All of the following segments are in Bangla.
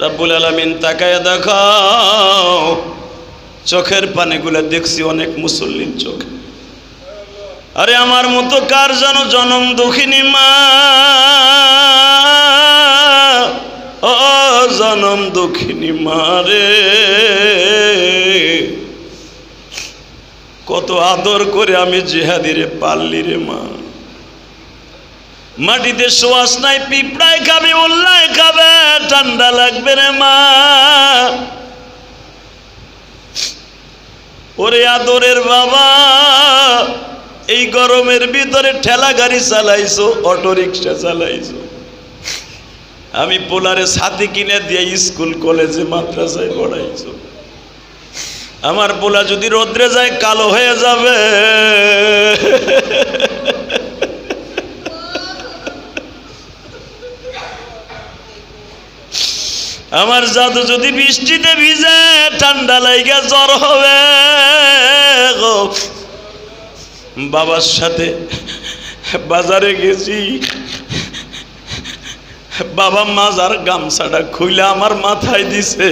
রাব্বুল আলামিন তাকায় দেখাও। চোখের পানিগুলো দেখছি অনেক মুসল্লির চোখ। আরে আমার মতো কার যেন জনম দুঃখিনী মা? ও, জনম দুঃখিনী মা রে। কত আদর করে আমি জেহাদিরে পারলি রে মা। মাটিতে শোয়াস নাই, পিঁপড়ায় খাবে, উল্লায় খাবে, ঠান্ডা লাগবে রে মা। ওরে আদরের বাবা, এই গরমের ভিতরে ঠেলা গাড়ি চালাইছো অটো রিক্সা চালাইছো। আমি পোলারে সাথে কিনে দিয়ে স্কুল, কলেজে, মাদ্রাসায় পড়াইছো। আমার পোলা যদি রোদ্রে যায়, কালো হয়ে যাবে। আমার জাদু যদি বৃষ্টিতে ভিজে, ঠান্ডা লাইগা জ্বর হবে বাবার সাথে বাজারে গেছি। বাবা মাজার গামছাটা খুইলে আমার মাথায় দিছে।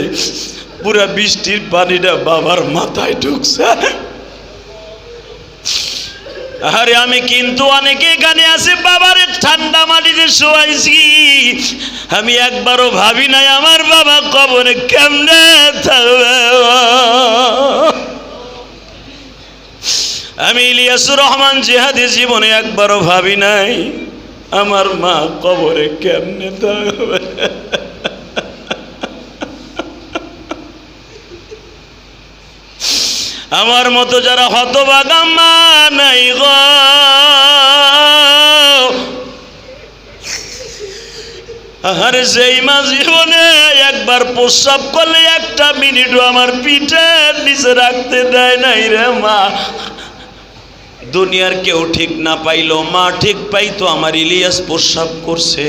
পুরা বৃষ্টির পানিটা বাবার মাথায় ঢুকছে। আরে আমি কিন্তু অনেকে আছে বাবার ঠান্ডা মাটিতে শোয়াইছি। আমি একবারও ভাবি নাই, আমার বাবা কবরে কেমনে থাকবে? আমি ইলিয়াসুর রহমান জিহাদি জীবনে একবারও ভাবি নাই, আমার মা কবরে কেমনে থাকবে? আমার মতো যারা হতবাগা মা নাই গো। আর সেই মা জীবনে একবার প্রস্রাব করলে একটা মিনিটও আমার পিঠের নিচে রাখতে দেয় নাই রে মা। দুনিয়ার কেউ ঠিক না পাইলো মা ঠিক পাইতো, আমার ইলিয়াস প্রস্রাব করছে।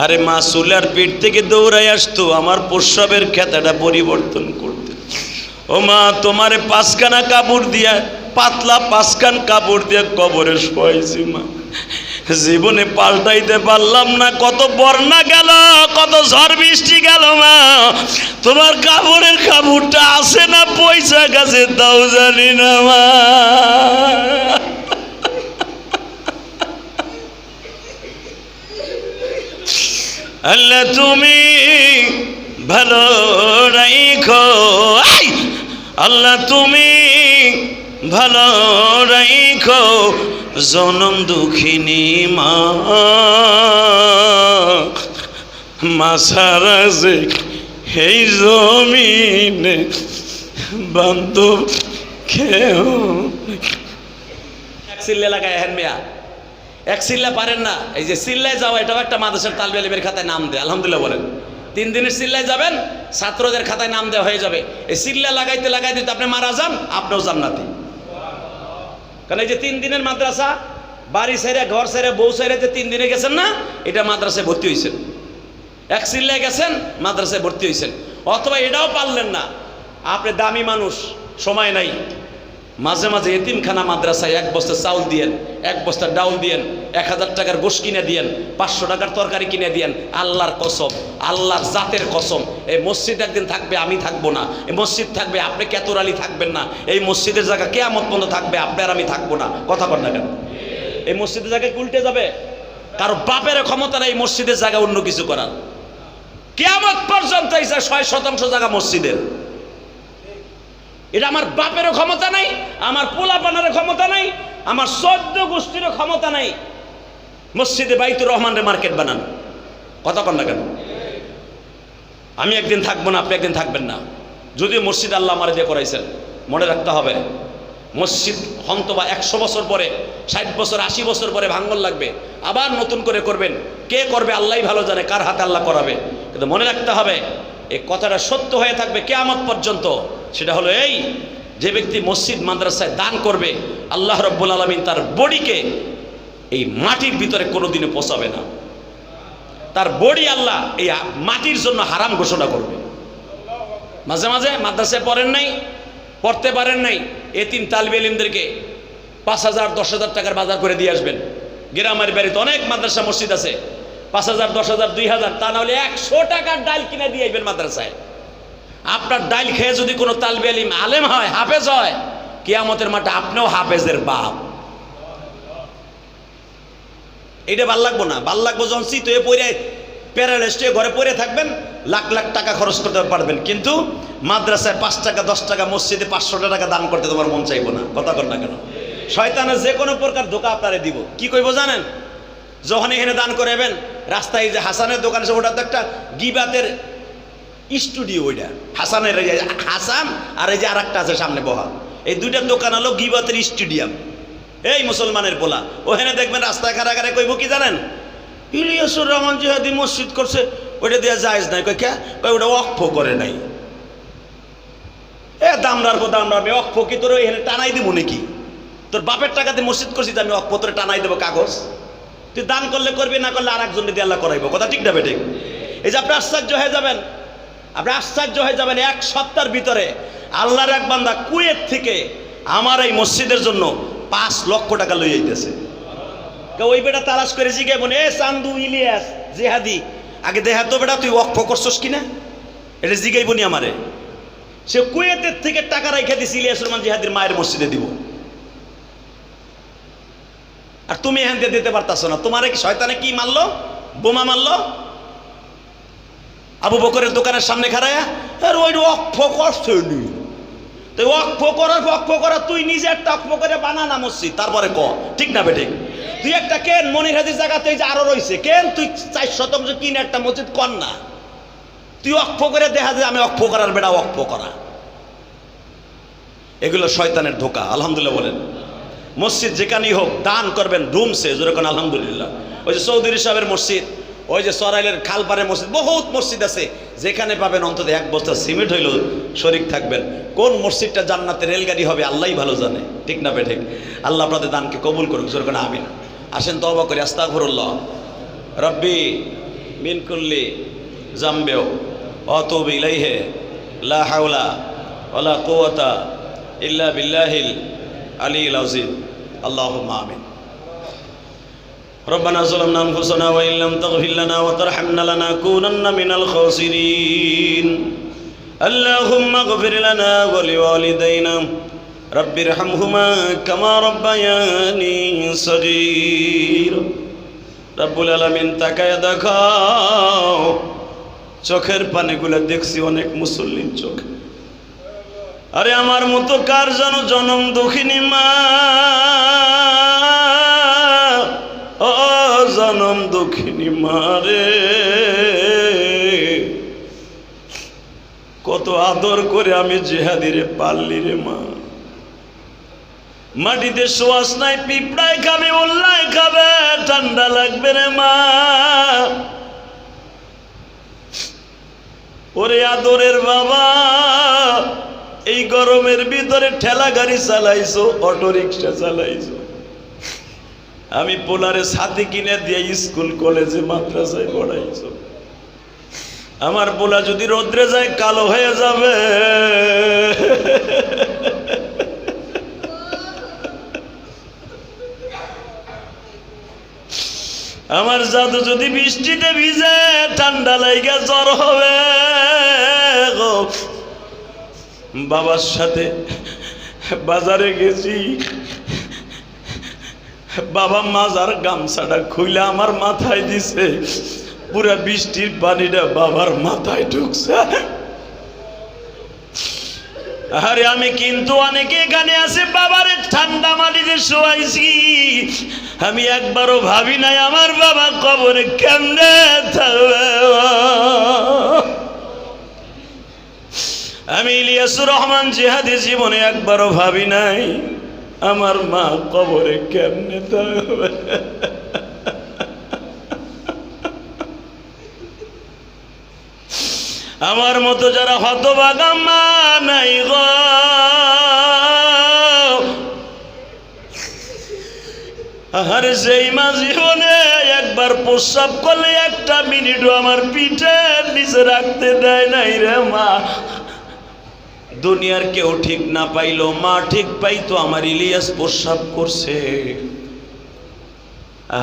আরে মা চুলার পিঠ থেকে দৌড়াই আসতো, আমার প্রস্রাবের খেতাটা পরিবর্তন করতে। ও মা, তোমারে পাঁচখানা কাপড় দিয়া, পাতলা পাঁচখান কাপড় দিয়ে কবরে শোয়াইছি মা। জীবনে পাল্টাইতে পারলাম না, কত বর্ণা গেল, কত ঝড় বৃষ্টি গেল মা। তোমার কাপড়ের কাপড়টা আছে না পয়সা কাছে, তাও জানি না মা। আল্লাহ তুমি ভালো রাইখো! আল্লাহ তুমি ভালো রাইখো। জনম দুঃখিনী মা। মাসারা যে এই জমিনে বান্ধব খেও এক সিল্লে লাগায় হেন মিয়া। এক সিল্লা পারেন না। এই যে সিল্লায় যাওয়া এটাও একটা মাদ্রাসার তালবে খাতায় নাম দেয়। আলহামদুলিল্লাহ বলেন। তিন দিনের সিল্লায় যাবেন, ছাত্রদের খাতায় নাম দেওয়া হয়ে যাবে। এই সিল্লা লাগাইতে লাগাইতে আপনি মারা যান, আপনিও জান্নাতি। কারণ এই যে তিন দিনের মাদ্রাসা, বাড়ি সেরে, ঘর সেরে, বউ সেরে যে তিন দিনে গেছেন না, এটা মাদ্রাসায় ভর্তি হয়েছেন। এক সিল্লায় গেছেন, মাদ্রাসায় ভর্তি হয়েছেন। অথবা এটাও পারলেন না। আপনি দামি মানুষ, সময় নাই। মাঝে মাঝে এতিমখানা মাদ্রাসায় এক বস্তা চাউল দিয়েন, এক বস্তা ডাউল দিয়েন, এক হাজার টাকার গোশ কিনে দিয়েন, পাঁচশো টাকার তরকারি কিনে দিয়েন, আল্লাহর কসম, আল্লাহর জাতের কসম। এই মসজিদ একদিন থাকবে, আমি থাকব না। এই মসজিদ থাকবে, আপনি কেতর আলী থাকবেন না। এই মসজিদের জায়গা কেয়ামত পর্যন্ত থাকবে, আপনি আর আমি থাকব না। কথা কর না কেন? এই মসজিদের জায়গায় উল্টে যাবে? কারও বাপের ক্ষমতা নেই, মসজিদের জায়গায় অন্য কিছু করার। কেয়ামত পর্যন্ত এই ছয় শতাংশ জায়গা মসজিদের। এটা আমার বাপেরও ক্ষমতা নাই, আমার পোলাপানারও ক্ষমতা নাই, আমার সদ্য গোষ্ঠীরও ক্ষমতা নাই। মসজিদে বাইতুর রহমানের মার্কেট বানান। কথা কন না কেন? আমি একদিন থাকব না, আপনি একদিন থাকবেন না। যদিও মসজিদ আল্লাহ আমার দিয়ে করাইছেন, মনে রাখতে হবে, মসজিদ হন্তবা একশো বছর পরে, ষাট বছর, আশি বছর পরে ভাঙ্গন লাগবে, আবার নতুন করে করবেন। কে করবে আল্লাহই ভালো জানে, কার হাতে আল্লাহ করাবে। কিন্তু মনে রাখতে হবে, এই কথাটা সত্য হয়ে থাকবে কেয়ামত পর্যন্ত। সেটা হলো এই, যে ব্যক্তি মসজিদ, মাদ্রাসায় দান করবে, আল্লাহ রব্বুল আলমিন তার বডিকে এই মাটির ভিতরে কোনোদিনে পচাবে না। তার বডি আল্লাহ এই মাটির জন্য হারাম ঘোষণা করবে। মাঝে মাঝে মাদ্রাসায় পড়েন নাই, পড়তে পারেন নাই, এতিম তালবে ইলিমদেরকে পাঁচ হাজার, দশ হাজার টাকার বাজার করে দিয়ে আসবেন। গ্রামের বাড়িতে অনেক মাদ্রাসা মসজিদ আছে, পাঁচ হাজার, দশ হাজার, দুই হাজার, তা নাহলে একশো টাকার ডাল কিনে দিয়ে আসবেন মাদ্রাসায়। আপনার ডাইল খেয়ে যদি কোনো তালবে আলিম আলেম হয়, হাফেজ হয়, কিয়ামতের মাঠে আপনিও হাফেজের বাপ। এটা ভালো লাগবো না? ভালো লাগবো যখন শীত পড়ে প্যারালাইসড ঘরে পড়ে থাকবেন, লাখ লাখ টাকা খরচ করতে পারবেন। কিন্তু মাদ্রাসায় পাঁচ টাকা, দশ টাকা, মসজিদে পাঁচশো টাকা দান করতে তোমার মন চাইব না। কথা কর না কেন? শয়তানের যে কোনো প্রকার ধোকা আপনারে দিব। কি কইব জানেন? যখন এখানে দান করবেন, রাস্তায় যে হাসানের দোকান আছে, ওটা তো একটা গিবাতের স্টুডিও ওইটা। হাসানের হাসান আর এই যে আর আছে সামনে বহা। এই দুইটা দোকান হলো গিবাতের স্টেডিয়াম। এই মুসলমানের পোলা। ওখানে দেখবেন রাস্তায় খারা কইব কি জানেন? ইলিয়াসুর রহমান জিহাদি মসজিদ করছে, ওইটা দেওয়া জায়েজ নাই। কই কে? কই ওটা অক্ষ করে নাই। এ দামদার পর দামদার আমি অক্ষ কি তোর এখানে টানাই দিব নাকি? তোর বাপের টাকাতে মসজিদ করছিস, আমি অক্ষ তোরে টানাই দেবো কাগজ। তুই দান করলে করবি, না করলে আর একজনকে দিয়ে আল্লাহ করাইবো। কথা ঠিক না বেঠিক? এই যে আপনি আশ্চর্য হয়ে যাবেন। আপনি আশ্চর্য হয়ে যাবেন, এক সপ্তাহের ভিতরে আল্লাহর এক বান্দা কুয়েত থেকে আমার এই মসজিদের জন্য পাঁচ লক্ষ টাকা লই যাইতেছে কে ওই বেটা তালাশ করে জিগে বলে, এ চান্দু ইলিয়াস, জেহাদি, আগে দেহা তো বেটা, তুই ওয়াকফ করছস কিনা? এটা জিগাই বনি আমারে। সে কুয়েতের থেকে টাকা রেখে দিছি, ইলিয়াস রহমান জিহাদির মায়ের মসজিদে দিব। আর তুমি এখান দিয়ে দিতে পারতাছো না। তোমার কি শয়তানে কি মারলো? বোমা মারলো? আবু বকরের দোকানের সামনে খাড়ায়া, আর ওই অক্ষ করছে নি। তো অক্ষ করার অক্ষ করা তুই নিজে একটা অক্ষ করে বানা না মসজিদ, তারপরে ক? ঠিক না বেঠিক? তুই একটা কেন মনির হাজির জায়গাতে আরও রয়েছে, কেন তুই চার শতাংশ কিনে একটা মসজিদ কর না? তুই অক্ষ করে দেখা যায় আমি অক্ষ করার বেটা অক্ষ করা। এগুলো শয়তানের ধোকা, আলহামদুলিল্লাহ বলেন। মসজিদ যেখানেই হোক, দান করবেন রুমসে যেরকম আলহামদুলিল্লাহ। ওই যে চৌধুরী সাহেবের মসজিদ ওই যে সরাইলের খালপাড়ের মসজিদ, বহুত মসজিদ আছে, যেখানে পাবেন অন্তত এক বস্তা সিমেন্ট হইলেও শরিক থাকবেন। কোন মসজিদটা জান্নাতে রেলগাড়ি হবে আল্লাহ ভালো জানে। ঠিক না বে ঠিক? আল্লাহ আপনাদের দানকে কবুল করুক যেরকম আমিন। আসেন তবা করি, আস্তাগফিরুল্লাহ। রব্বি মিন কুল্লি জাম্বেও অতুব ইলাইহে, লা হাওলা ওয়ালা কুওয়াতা ইল্লা বিল্লাহিল আলিল আযীম। আল্লাহুম্মা আমিন। ربنا ظلمنا انفسنا وان لم تغفر لنا وترحمنا لنكونن من الخاسرين اللهم اغفر لنا ولوالدينا رب ارحمهما كما ربياني صغير রব্বুল আলমিন তাকায় দেখাও চোখের পানিগুলো দেখছি অনেক মুসল্লির চোখে আরে আমার মতো কার যেন জনম দুঃখিনী মা জনম দুঃখিনী মারে। কত আদর করে আমি জেহাদিরে পারলি রে মা। মাটিতে শ্বাস নাই, পিঁপড়ায় খাবে, উল্লায় খাবে, ঠান্ডা লাগবে রে মা। ওরে আদরের বাবা, এই গরমের ভিতরে ঠেলা গাড়ি চালাইছো অটো রিক্সা চালাইছো। আমি পোলারে সাথে কিনে দিয়ে স্কুল, কলেজে, মাদ্রাসায় পড়াইছো। আমার পোলা যদি রোদ্রে যায়, কালো হয়ে যাবে। আমার জাদু যদি বৃষ্টিতে ভিজে, ঠান্ডা লাইগা জ্বর হবে বাবার সাথে বাজারে গেছি বাবা মাজার গামছাটা খুইলে আমার মাথায় দিছে। পুরা বৃষ্টির পানিটা বাবার মাথায় ঢুকছে। আরে আমি কিন্তু অনেকে এখানে আছে, বাবারে ঠান্ডা মাটিতে শোয়াইছি। আমি একবারও ভাবি নাই আমার বাবা কবরে কেমনে থাকবে। আমি ইলিয়াসুর রহমান জিহাদি জীবনে একবারও ভাবি নাই। আমার মা কবরে কেমনে থাকবে আমার মতো যারা হতবাগা মা নাই আর সেই মা জীবনে একবার প্রস্রাব করলে একটা মিনিটও আমার পিঠের নিচে রাখতে দেয় নাই রে মা। দুনিয়ার কেউ ঠিক না পাইলো, মা ঠিক পাইতো, আমার ইলিয়াস প্রস্রাব করছে।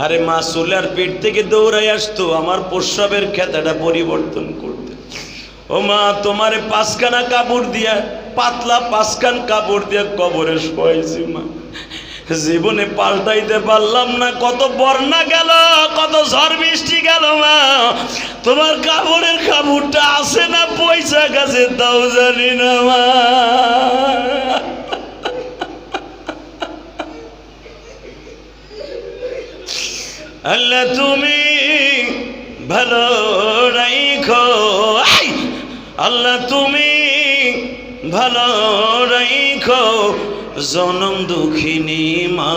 আরে মা, চুলার পেট থেকে দৌড়াই আসতো, আমার প্রস্রাবের খেতাটা পরিবর্তন করতে। ও মা, তোমার পাঁচখানা কাপড় দিয়া, পাতলা পাঁচখান কাপড় দিয়া কবরে শোয়াইছি মা। জীবনে পাল্টাইতে পারলাম না, কত বর্ণা গেল, কত ঝড় বৃষ্টি গেল মা। তোমার কাপড়ের কাপড়টা আছে না পয়সা কাছে, তাও জানি না মা। আল্লাহ, তুমি ভালো রাইখো! আল্লাহ, তুমি ভালো রাইখো। জনম দুঃখিনী মা।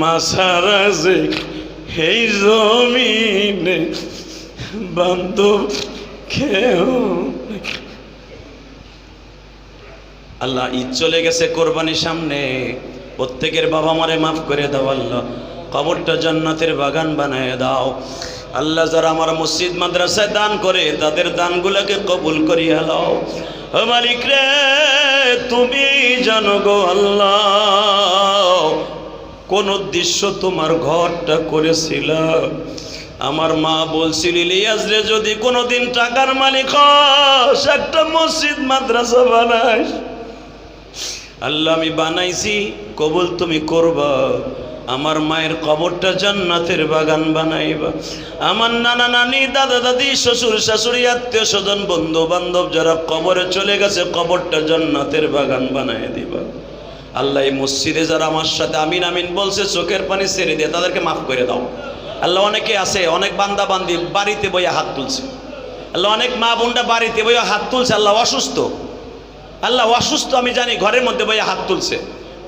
মাসারা যে এই জমিনে বান্ধব খেও আল্লাহ ঈদ চলে গেছে কোরবানির সামনে। প্রত্যেকের বাবা মারে মাফ করে দাও আল্লাহ। কবরটা জান্নাতের বাগান বানায় দাও। আল্লাহ যারা আমার মসজিদ, মাদ্রাসায় দান করে, তাদের দানগুলোকে কবুল করিয়া লাও। মালিক রে, তুমি জানো গো আল্লাহ, কোন উদ্দেশ্য তোমার ঘরটা করেছিল? আমার মা বলছিল, ইলিয়াস রে, যদি কোনোদিন টাকার মালিক হস, একটা মসজিদ, মাদ্রাসা বানাইস আল্লাহ আমি বানাইছি, কবুল তুমি করবা। আমার মায়ের কবরটা জান্নাতের বাগান বানাইবা। আমার নানা নানি, দাদা দাদি, শ্বশুর শাশুড়ি, আত্মীয় স্বজন বন্ধু বান্ধব যারা কবরে চলে গেছে, কবরটা জান্নাতের বাগান বানাই দিবা। আল্লাহ এই মসজিদে যারা আমার সাথে আমিন আমিন বলছে, চোখের পানি ছেড়ে দিয়ে তাদেরকে মাফ করে দাও। আল্লাহ অনেকে আছে, অনেক বান্দা বান্দি বাড়িতে বইয়া হাত তুলছে। আল্লাহ অনেক মা বোনটা বাড়িতে বইয়া হাত তুলছে, আল্লাহ অসুস্থ। আল্লাহ অসুস্থ, আমি জানি ঘরের মধ্যে বইয়া হাত তুলছে।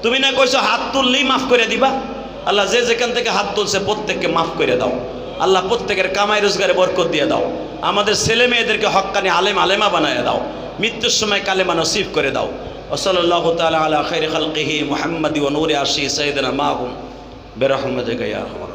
তুমি না কইছো হাত তুললেই মাফ করে দিবা? আল্লাহ যে যেখান থেকে হাত তুলছে প্রত্যেককে মাফ করে দাও। আল্লাহ প্রত্যেকের কামাই রোজগারে বরকত দিয়ে দাও। আমাদের ছেলে মেয়েদেরকে হক্কানি আলেম আলেমা বানায় দাও। মৃত্যুর সময় কালেমা নসিব করে দাও। ওসল্লাহ তালা আলা খৈর খালকিহি মোহাম্মদ ও নূরে আশি সঈদনা মাহুম বেরহমদ রহিম